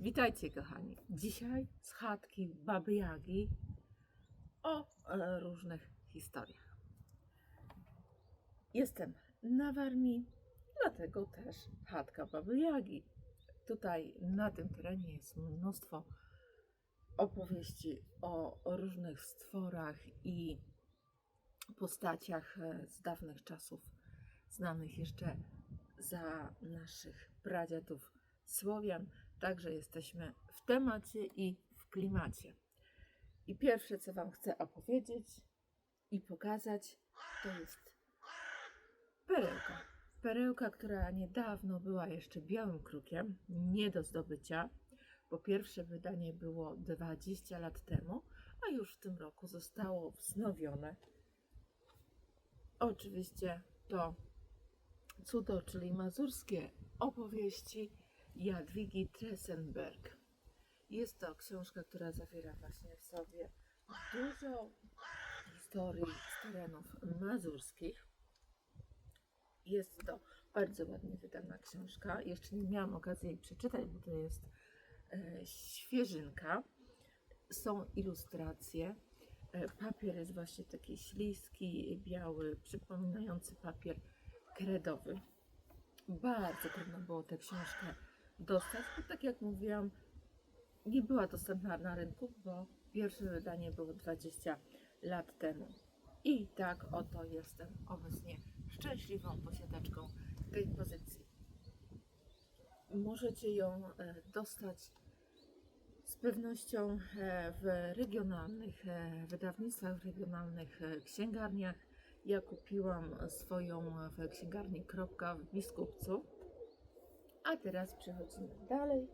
Witajcie kochani. Dzisiaj z chatki Baby Jagi o e, różnych historiach. Jestem na Warmii, dlatego też chatka Baby Jagi. Tutaj na tym terenie jest mnóstwo opowieści o, o różnych stworach i postaciach e, z dawnych czasów, znanych jeszcze za naszych pradziadów Słowian. Także jesteśmy w temacie i w klimacie. I pierwsze, co Wam chcę opowiedzieć i pokazać, to jest perełka. Perełka, która niedawno była jeszcze białym krukiem, nie do zdobycia, bo pierwsze wydanie było 20 lat temu, a już w tym roku zostało wznowione. Oczywiście to cudo, czyli mazurskie opowieści Jadwigi Tressenberg. Jest to książka, która zawiera właśnie w sobie dużo historii z terenów mazurskich. Jest to bardzo ładnie wydana książka. Jeszcze nie miałam okazji jej przeczytać, bo to jest e, świeżynka. Są ilustracje. E, papier jest właśnie taki śliski, biały, przypominający papier kredowy. Bardzo trudno było tę książkę dostać, bo tak jak mówiłam, nie była dostępna na rynku, bo pierwsze wydanie było 20 lat temu. I tak oto jestem obecnie szczęśliwą posiadaczką tej pozycji. Możecie ją e, dostać z pewnością e, w regionalnych e, wydawnictwach, w regionalnych księgarniach. Ja kupiłam swoją w księgarni Kropka w Biskupcu. A teraz przechodzimy dalej.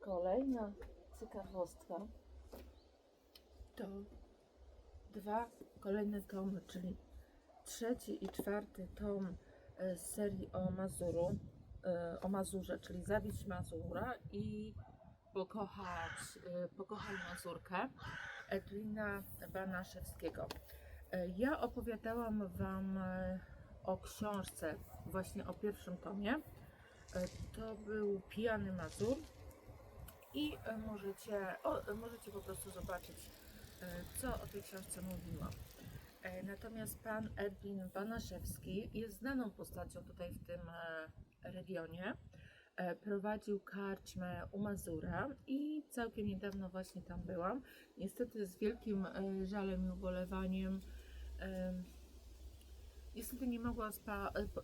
Kolejna ciekawostka to dwa kolejne tomy, czyli trzeci i czwarty tom e, z serii o Mazuru, e, o Mazurze, czyli Zabić Mazura i Pokochać, e, Pokochaj Mazurkę Edwina Banaszewskiego. Ja opowiadałam Wam o książce, właśnie o pierwszym tomie. To był Pijany Mazur i możecie, o, możecie po prostu zobaczyć, co o tej książce mówiłam. Natomiast pan Edwin Banaszewski jest znaną postacią tutaj w tym regionie. Prowadził karczmę u Mazura i całkiem niedawno właśnie tam byłam. Niestety z wielkim żalem i ubolewaniem Niestety nie mogłam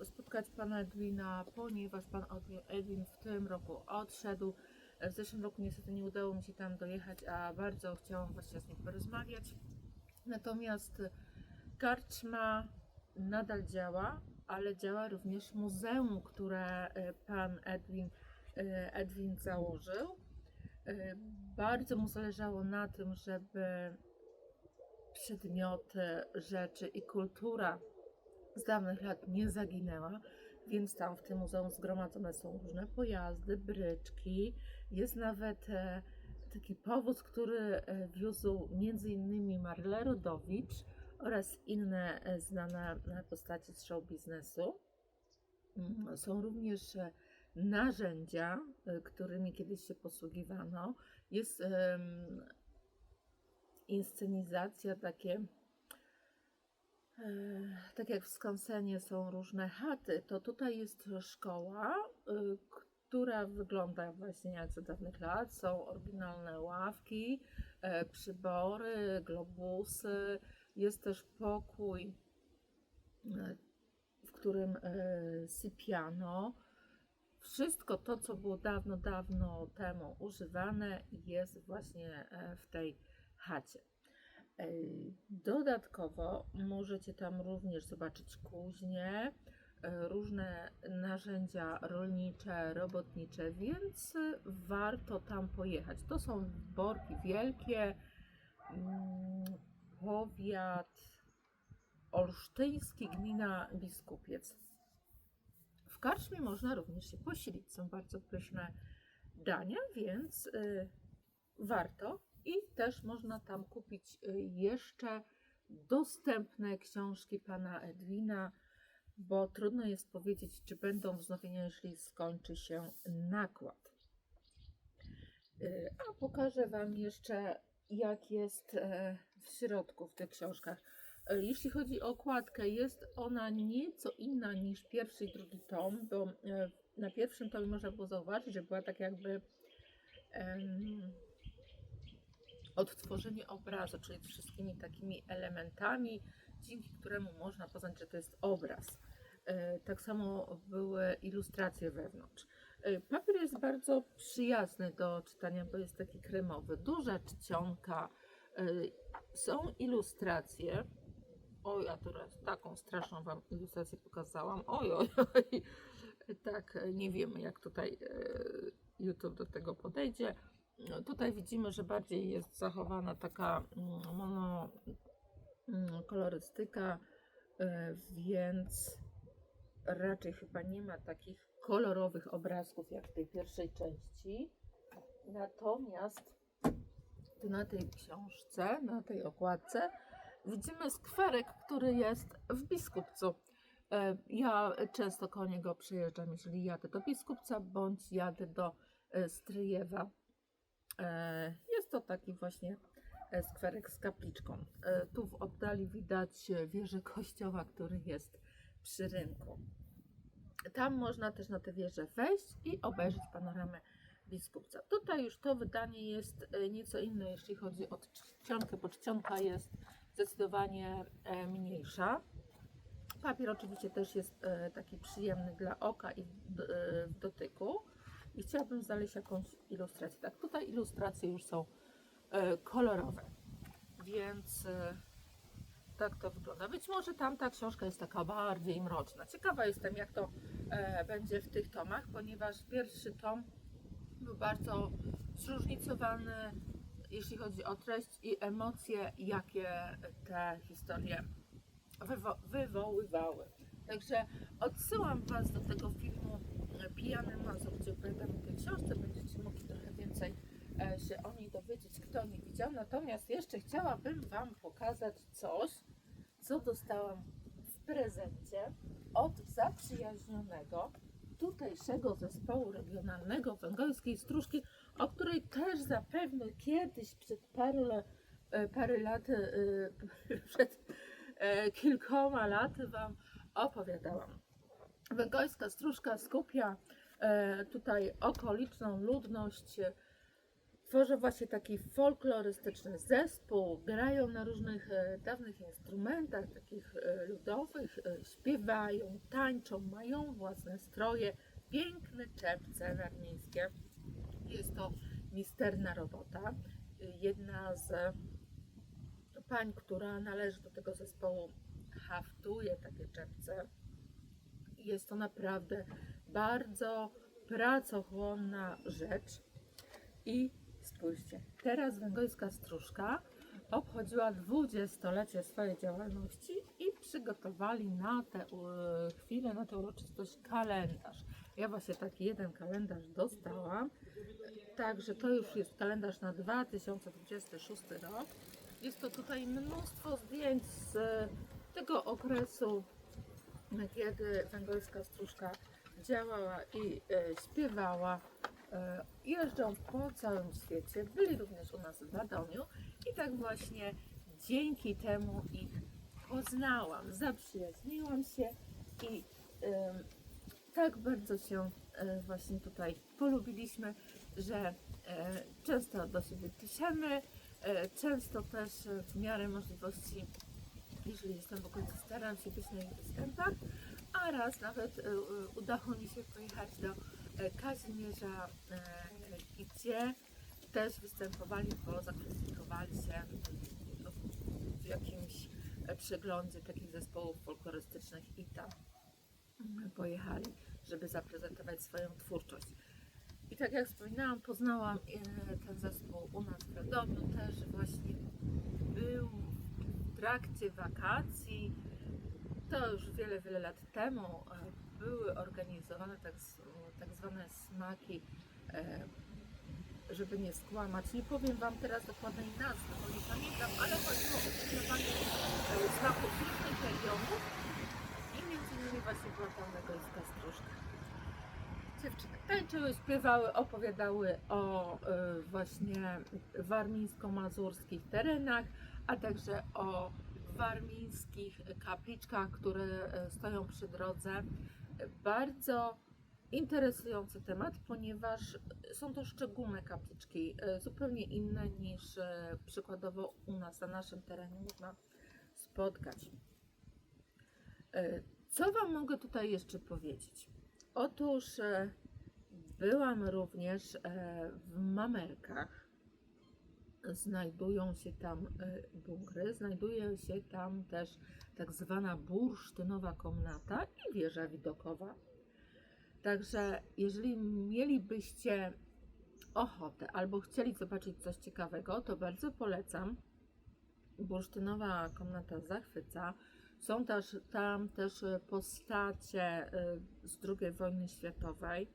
spotkać pana Edwina, ponieważ pan Edwin w tym roku odszedł. W zeszłym roku niestety nie udało mi się tam dojechać, a bardzo chciałam właśnie z nim porozmawiać. Natomiast karczma nadal działa, ale działa również muzeum, które e, pan Edwin, e, Edwin założył. E, bardzo mu zależało na tym, żeby przedmioty, rzeczy i kultura z dawnych lat nie zaginęła, więc tam w tym muzeum zgromadzone są różne pojazdy, bryczki. Jest nawet e, taki powóz, który e, wiózł m.in. Marle Rodowicz oraz inne e, znane postacie z show biznesu. Mm, są również narzędzia, którymi kiedyś się posługiwano. Jest inscenizacja takie tak jak w skansenie są różne chaty, to tutaj jest szkoła, y, która wygląda właśnie jak za dawnych lat. Są oryginalne ławki, e, przybory, globusy. Jest też pokój, e, w którym e, sypiano. Wszystko to, co było dawno, dawno temu używane, jest właśnie w tej chacie. Dodatkowo możecie tam również zobaczyć kuźnie, e, różne narzędzia rolnicze, robotnicze, więc warto tam pojechać. To są Borki Wielkie, mm, powiat olsztyński, gmina Biskupiec. W karczmie można również się posilić. Są bardzo pyszne dania, więc y, warto i też można tam kupić y, jeszcze dostępne książki pana Edwina, bo trudno jest powiedzieć, czy będą wznowienia, jeśli skończy się nakład. Y, A pokażę Wam jeszcze, jak jest e, w środku w tych książkach. E, Jeśli chodzi o okładkę, jest ona nieco inna niż pierwszy i drugi tom, bo e, na pierwszym tomie można było zauważyć, że była tak jakby em, odtworzenie obrazu, czyli wszystkimi takimi elementami, dzięki któremu można poznać, że to jest obraz. E, Tak samo były ilustracje wewnątrz. E, Papier jest bardzo przyjazny do czytania, bo jest taki kremowy. Duża czcionka. e, Są ilustracje. Oj, a teraz taką straszną Wam ilustrację pokazałam. Oj, oj, oj. Tak, nie wiemy jak tutaj YouTube do tego podejdzie. No, Tutaj widzimy, że bardziej jest zachowana taka mm, mono mm, e, więc raczej chyba nie ma takich kolorowych obrazków jak w tej pierwszej części. Natomiast na tej książce, na tej okładce widzimy skwerek, który jest w Biskupcu. E, Ja często koło niego przyjeżdżam, jeżeli jadę do Biskupca bądź jadę do e, Stryjewa. E, Jest to taki właśnie skwerek z kapliczką. E, Tu w oddali widać wieżę kościoła, który jest przy rynku. Tam można też na tę wieżę wejść i obejrzeć panoramę Biskupca. Tutaj już to wydanie jest e, nieco inne, jeśli chodzi o czcionkę, bo czcionka jest zdecydowanie mniejsza. Papier oczywiście też jest taki przyjemny dla oka i w dotyku. I chciałabym znaleźć jakąś ilustrację. Tak, tutaj ilustracje już są e, kolorowe, więc e, tak to wygląda. Być może tamta książka jest taka bardziej mroczna. Ciekawa jestem, jak to e, będzie w tych tomach, ponieważ pierwszy tom był bardzo zróżnicowany, jeśli chodzi o treść i emocje, jakie te historie wywo- wywoływały. Także odsyłam Was do tego filmu e, Pijany Mazur, gdzie opowiadam o tej książce. Będziecie mogli trochę więcej e, się o niej dowiedzieć, kto nie widział. Natomiast jeszcze chciałabym Wam pokazać coś, co dostałam w prezencie od zaprzyjaźnionego tutejszego zespołu regionalnego węgorskiej stróżki, o której też zapewne kiedyś przed paru, e, parę lat, e, przed kilkoma laty Wam opowiadałam. Węgorska stróżka skupia e, tutaj okoliczną ludność, e, tworzą właśnie taki folklorystyczny zespół, grają na różnych e, dawnych instrumentach, takich ludowych, śpiewają, tańczą, mają własne stroje, piękne czepce narmińskie. Jest to misterna robota. Jedna z pań, która należy do tego zespołu, haftuje takie czepce. Jest to naprawdę bardzo pracochłonna rzecz. I spójrzcie, teraz Węgorska Stróżka obchodziła dwudziestolecie swojej działalności i przygotowali na tę e, chwilę, na tę uroczystość kalendarz. Ja właśnie taki jeden kalendarz dostałam. Także to już jest kalendarz na 2026 rok. Jest to tutaj mnóstwo zdjęć z tego okresu, kiedy Węgorska Stróżka działała i e, śpiewała. E, jeżdżą po całym świecie, byli również u nas w Radomiu i tak właśnie dzięki temu ich poznałam, zaprzyjaźniłam się i tak bardzo się e, właśnie tutaj polubiliśmy, że e, często do siebie piszemy, e, często też e, w miarę możliwości, jeżeli jestem w okolicy, staram się być na ich występach, a raz nawet e, e, udało mi się pojechać do e, Kazimierza, gdzie też występowali, bo zaklasyfikowali się w jakimś przeglądzie takich zespołów folklorystycznych i tam mm, pojechali, żeby zaprezentować swoją twórczość. I tak jak wspominałam, poznałam ten zespół u nas w Radomiu, też właśnie był trakcie wakacji, to już wiele, wiele lat temu e, były organizowane tak, tak zwane smaki, e, żeby nie skłamać. Nie powiem Wam teraz dokładnej nazwy, bo nie pamiętam, ale chodziło o przygotowanie e, smaków różnych regionów i między innymi właśnie była tam węgorska stróżka. Dziewczyny tańczyły, śpiewały, opowiadały o właśnie warmińsko-mazurskich terenach, a także o warmińskich kapliczkach, które y, stoją przy drodze. Bardzo interesujący temat, ponieważ są to szczególne kapliczki, y, zupełnie inne niż y, przykładowo u nas na naszym terenie można spotkać. Co Wam mogę tutaj jeszcze powiedzieć? Otóż e, byłam również e, w Mamelkach. Znajdują się tam e, bunkry, znajduje się tam też tak zwana bursztynowa komnata i wieża widokowa. Także jeżeli mielibyście ochotę albo chcieli zobaczyć coś ciekawego, to bardzo polecam. Bursztynowa komnata zachwyca. Są też tam też e, postacie y, z II wojny światowej.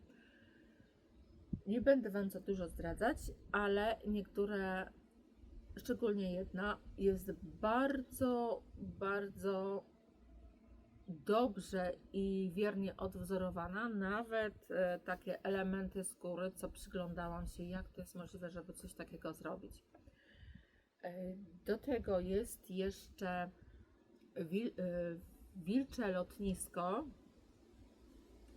Nie będę Wam za dużo zdradzać, ale niektóre, szczególnie jedna, jest bardzo, bardzo dobrze i wiernie odwzorowana. Nawet e, takie elementy skóry, co przyglądałam się, jak to jest możliwe, żeby coś takiego zrobić. E, Do tego jest jeszcze wil, y, wilcze lotnisko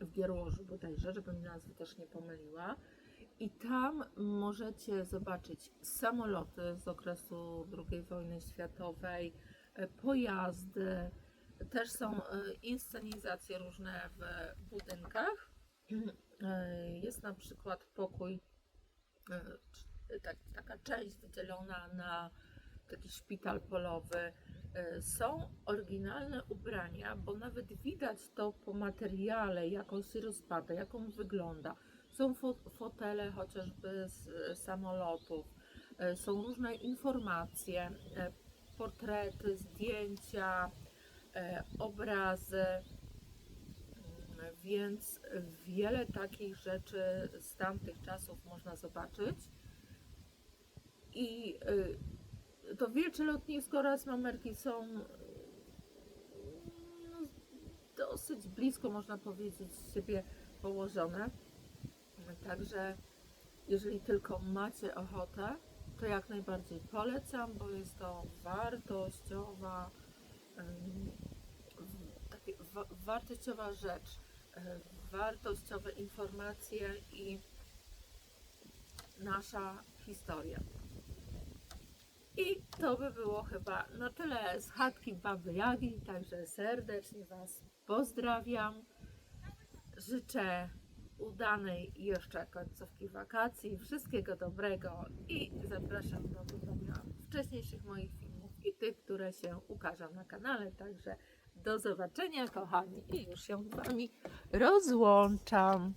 w Gierłożu bodajże, żebym nazwy też nie pomyliła. I tam możecie zobaczyć samoloty z okresu II wojny światowej, e, pojazdy, też są e, inscenizacje różne w budynkach. E, Jest na przykład pokój, tak, taka część wydzielona na taki szpital polowy, Są oryginalne ubrania, bo nawet widać to po materiale, jak on się rozpada, jak on wygląda. Są fo- fotele chociażby z e, samolotów, e, są różne informacje, e, portrety, zdjęcia, obrazy. Mm, Więc wiele takich rzeczy z tamtych czasów można zobaczyć. I to wielcze lotnisko oraz mamerki są y, no, dosyć blisko, można powiedzieć, siebie położone. Także jeżeli tylko macie ochotę, to jak najbardziej polecam, bo jest to wartościowa, wa- wartościowa rzecz, wartościowe informacje i nasza historia. I to by było chyba na tyle z chatki Baby Jagi, także serdecznie Was pozdrawiam. Życzę udanej jeszcze końcówki wakacji, wszystkiego dobrego i zapraszam do oglądania wcześniejszych moich filmów i tych, które się ukażą na kanale. Także do zobaczenia, kochani, i już się z Wami rozłączam.